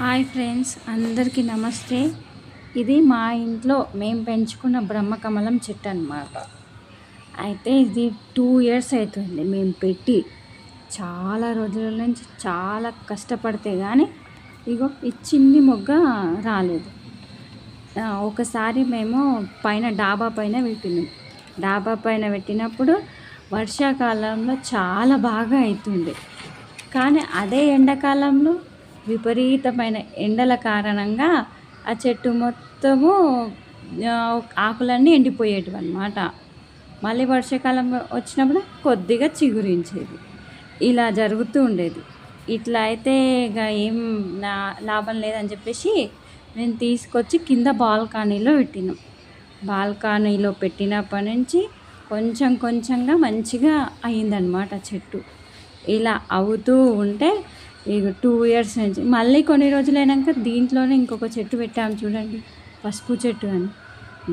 Hi friends అందరికీ నమస్తే. ఇది మా ఇంట్లో మేము పెంచుకున్న బ్రహ్మకమలం చెట్టు అనమాట అయితే ఇది టూ ఇయర్స్ అవుతుంది మేము పెట్టి. చాలా రోజుల నుంచి చాలా కష్టపడితే కానీ ఇగో ఈ చిన్ని మొగ్గ రాలేదు. ఒకసారి మేము పైన డాబా పైన పెట్టినాం. డాబా పైన పెట్టినప్పుడు వర్షాకాలంలో చాలా బాగా అవుతుంది కానీ అదే ఎండాకాలంలో విపరీతమైన ఎండల కారణంగా ఆ చెట్టు మొత్తము ఆకులన్నీ ఎండిపోయేటివి అనమాట మళ్ళీ వర్షాకాలం వచ్చినప్పుడు కొద్దిగా చిగురించేది. ఇలా జరుగుతూ ఉండేది. ఇట్లా అయితే ఇక ఏం నా లాభం లేదని చెప్పేసి నేను తీసుకొచ్చి కింద బాల్కనీలో పెట్టినాం. బాల్కనీలో పెట్టినప్పటి నుంచి కొంచెం కొంచెంగా మంచిగా అయిందనమాట చెట్టు. ఇలా అవుతూ ఉంటే ఇక టూ ఇయర్స్ నుంచి. మళ్ళీ కొన్ని రోజులైనాక దీంట్లోనే ఇంకొక చెట్టు పెట్టాము చూడండి పసుపు చెట్టు అని.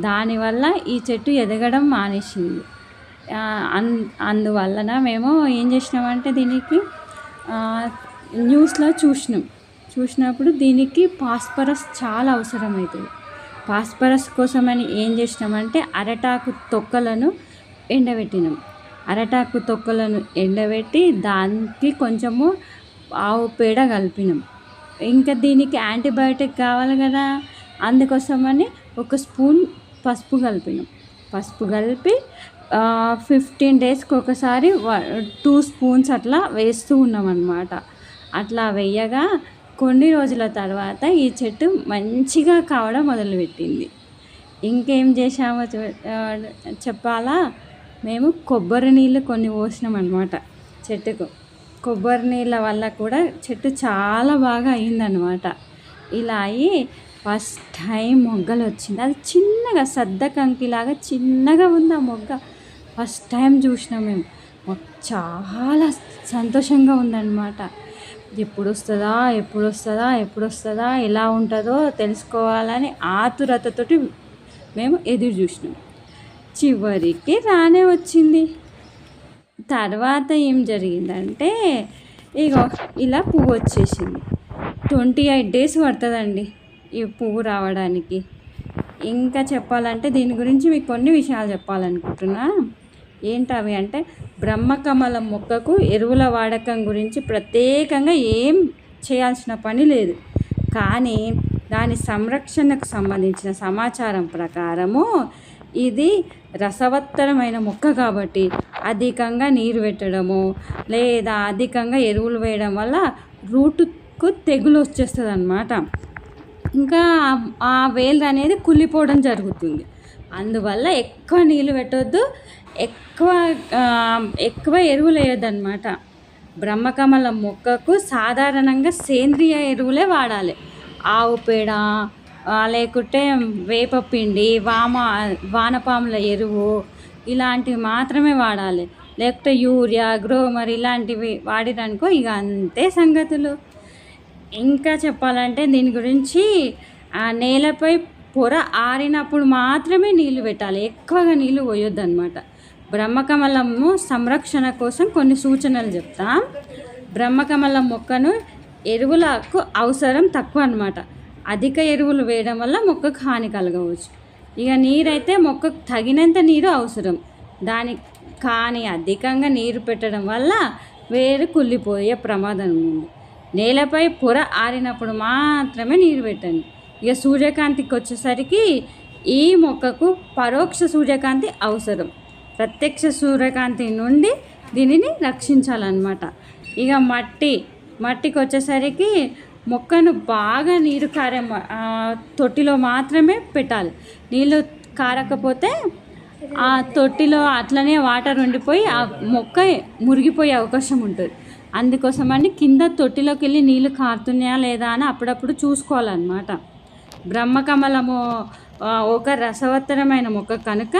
దానివల్ల ఈ చెట్టు ఎదగడం మానేసింది. అన్ అందువలన మేము ఏం చేసినామంటే దీనికి న్యూస్లో చూసినాం. చూసినప్పుడు దీనికి పాస్పరస్ చాలా అవసరమవుతుంది పాస్పరస్ కోసమని ఏం చేసినామంటే అరటాకు తొక్కలను ఎండబెట్టినాం. అరటాకు తొక్కలను ఎండబెట్టి దానికి కొంచెము ఆవు పేడ కలిపినాం. ఇంకా దీనికి యాంటీబయాటిక్ కావాలి కదా అందుకోసమని ఒక స్పూన్ పసుపు కలిపినాం. పసుపు కలిపి ఫిఫ్టీన్ డేస్కి ఒకసారి టూ స్పూన్స్ అట్లా వేస్తూ ఉన్నాం అన్నమాట అట్లా వేయగా కొన్ని రోజుల తర్వాత ఈ చెట్టు మంచిగా కావడం మొదలుపెట్టింది. ఇంకేం చేసామో చెప్పాలా? మేము కొబ్బరి నీళ్ళు కొన్ని పోసినాం అనమాట చెట్టుకు. కొబ్బరి నీళ్ళ వల్ల కూడా చెట్టు చాలా బాగా అయిందనమాట ఇలా అయ్యి ఫస్ట్ టైం మొగ్గలు వచ్చింది. అది చిన్నగా సద్ద కంకిలాగా చిన్నగా ఉంది ఆ మొగ్గ. ఫస్ట్ టైం చూసినాం మేము. మాకు చాలా సంతోషంగా ఉందన్నమాట. ఎప్పుడు వస్తుందా ఎప్పుడు వస్తుందా ఎప్పుడు వస్తుందా ఎలా ఉంటుందో తెలుసుకోవాలని ఆతురతతోటి మేము ఎదురు చూసినాం. చివరికి రానే వచ్చింది. తర్వాత ఏం జరిగిందంటే ఇగో ఇలా పువ్వు వచ్చేసింది. ట్వంటీ ఎయిట్ డేస్ పడుతుందండి ఈ పువ్వు రావడానికి. ఇంకా చెప్పాలంటే దీని గురించి మీకు కొన్ని విషయాలు చెప్పాలనుకుంటున్నా. ఏంటవి అంటే బ్రహ్మకమలం మొక్కకు ఎరువుల వాడకం గురించి ప్రత్యేకంగా ఏం చేయాల్సిన పని లేదు. కానీ దాని సంరక్షణకు సంబంధించిన సమాచారం ప్రకారము ఇది రసవత్తరమైన మొక్క కాబట్టి అధికంగా నీరు పెట్టడము లేదా అధికంగా ఎరువులు వేయడం వల్ల రూటుకు తెగులు వచ్చేస్తుంది అనమాట ఇంకా ఆ- వేలు అనేది కుళ్ళిపోవడం జరుగుతుంది. అందువల్ల ఎక్కువ నీళ్ళు పెట్టొద్దు ఎక్కువ ఎక్కువ ఎరువులు వేయొద్దు బ్రహ్మకమల బ్రహ్మకమలం మొక్కకు సాధారణంగా సేంద్రియ ఎరువులే వాడాలి. ఆవు పేడ లేకుంటే వేపపిండి వామ వానపాముల ఎరువు ఇలాంటివి మాత్రమే వాడాలి. లేకపోతే యూరియా గ్రోమర్ ఇలాంటివి వాడిరనుకో ఇక అంతే సంగతులు. ఇంకా చెప్పాలంటే దీని గురించి ఆ నేలపై పొర ఆరినప్పుడు మాత్రమే నీళ్ళు పెట్టాలి. ఎక్కువగా నీళ్ళు పోయొద్దు అనమాట బ్రహ్మకమలము సంరక్షణ కోసం కొన్ని సూచనలు చెప్తా. బ్రహ్మకమలం మొక్కను ఎరువులకు అవసరం తక్కువ అనమాట అధిక ఎరువులు వేయడం వల్ల మొక్కకు హాని కలగవచ్చు. ఇక నీరైతే మొక్కకు తగినంత నీరు అవసరం. దాని కానీ అధికంగా నీరు పెట్టడం వల్ల వేరు కుళ్ళిపోయే ప్రమాదం ఉంది. నేలపై పొర ఆరినప్పుడు మాత్రమే నీరు పెట్టండి. ఇక సూర్యకాంతికి వచ్చేసరికి ఈ మొక్కకు పరోక్ష సూర్యకాంతి అవసరం. ప్రత్యక్ష సూర్యకాంతి నుండి దీనిని రక్షించాలన్నమాట. ఇక మట్టి మట్టికి వచ్చేసరికి మొక్కను బాగా నీరు కారే తొట్టిలో మాత్రమే పెట్టాలి. నీళ్ళు కారకపోతే ఆ తొట్టిలో అట్లనే వాటర్ ఉండిపోయి ఆ మొక్క మురిగిపోయే అవకాశం ఉంటుంది. అందుకోసమని కింద తొట్టిలోకి వెళ్ళి నీళ్ళు కారుతున్నాయా లేదా అని అప్పుడప్పుడు చూసుకోవాలన్నమాట. బ్రహ్మకమలము ఒక రసవత్తరమైన మొక్క కనుక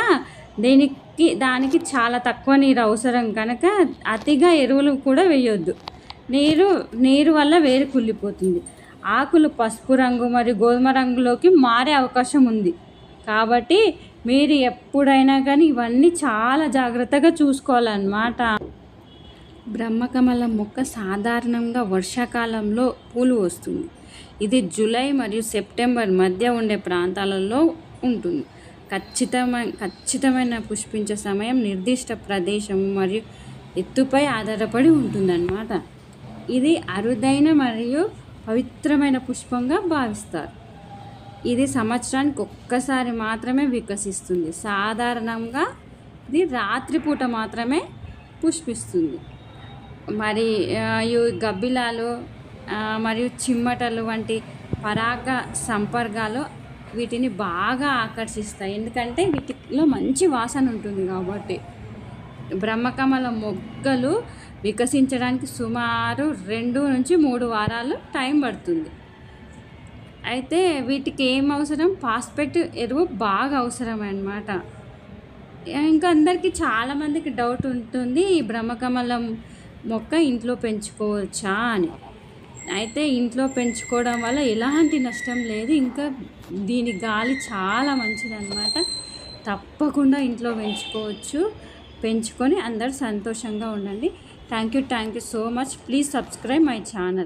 దీనికి దానికి చాలా తక్కువ నీరు అవసరం కనుక అతిగా ఎరువులు కూడా వేయొద్దు. నీరు నీరు వల్ల వేరు కుళ్ళిపోతుంది. ఆకులు పసుపు రంగు మరియు గోధుమ రంగులోకి మారే అవకాశం ఉంది. కాబట్టి మీరు ఎప్పుడైనా కానీ ఇవన్నీ చాలా జాగ్రత్తగా చూసుకోవాలన్నమాట. బ్రహ్మకమలం మొక్క సాధారణంగా వర్షాకాలంలో పూలు వస్తుంది. ఇది జూలై మరియు సెప్టెంబర్ మధ్య ఉండే ప్రాంతాలలో ఉంటుంది. ఖచ్చితమైన ఖచ్చితమైన పుష్పించే సమయం నిర్దిష్ట ప్రదేశం మరియు ఎత్తుపై ఆధారపడి ఉంటుందన్నమాట. ఇది అరుదైన మరియు పవిత్రమైన పుష్పంగా భావిస్తారు. ఇది సంవత్సరానికి ఒక్కసారి మాత్రమే వికసిస్తుంది. సాధారణంగా ఇది రాత్రిపూట మాత్రమే పుష్పిస్తుంది. మరి ఈ గబ్బిలాలు మరియు చిమ్మటలు వంటి పరాగ సంపర్కాలు వీటిని బాగా ఆకర్షిస్తాయి. ఎందుకంటే వీటిలో మంచి వాసన ఉంటుంది కాబట్టి. బ్రహ్మకమల మొగ్గలు వికసించడానికి సుమారు రెండు నుంచి మూడు వారాలు టైం పడుతుంది. అయితే వీటికి ఏం అవసరం? ఫాస్ఫేట్ ఎరువు బాగా అవసరం అన్నమాట. ఇంకా అందరికీ చాలామందికి డౌట్ ఉంటుంది ఈ బ్రహ్మకమలం మొక్క ఇంట్లో పెంచుకోవచ్చా అని. అయితే ఇంట్లో పెంచుకోవడం వల్ల ఎలాంటి నష్టం లేదు ఇంకా దీని గాలి చాలా మంచిదన్నమాట. తప్పకుండా ఇంట్లో పెంచుకోవచ్చు. పెంచుకొని అందరు సంతోషంగా ఉండండి. Thank you thank you so much please subscribe my channel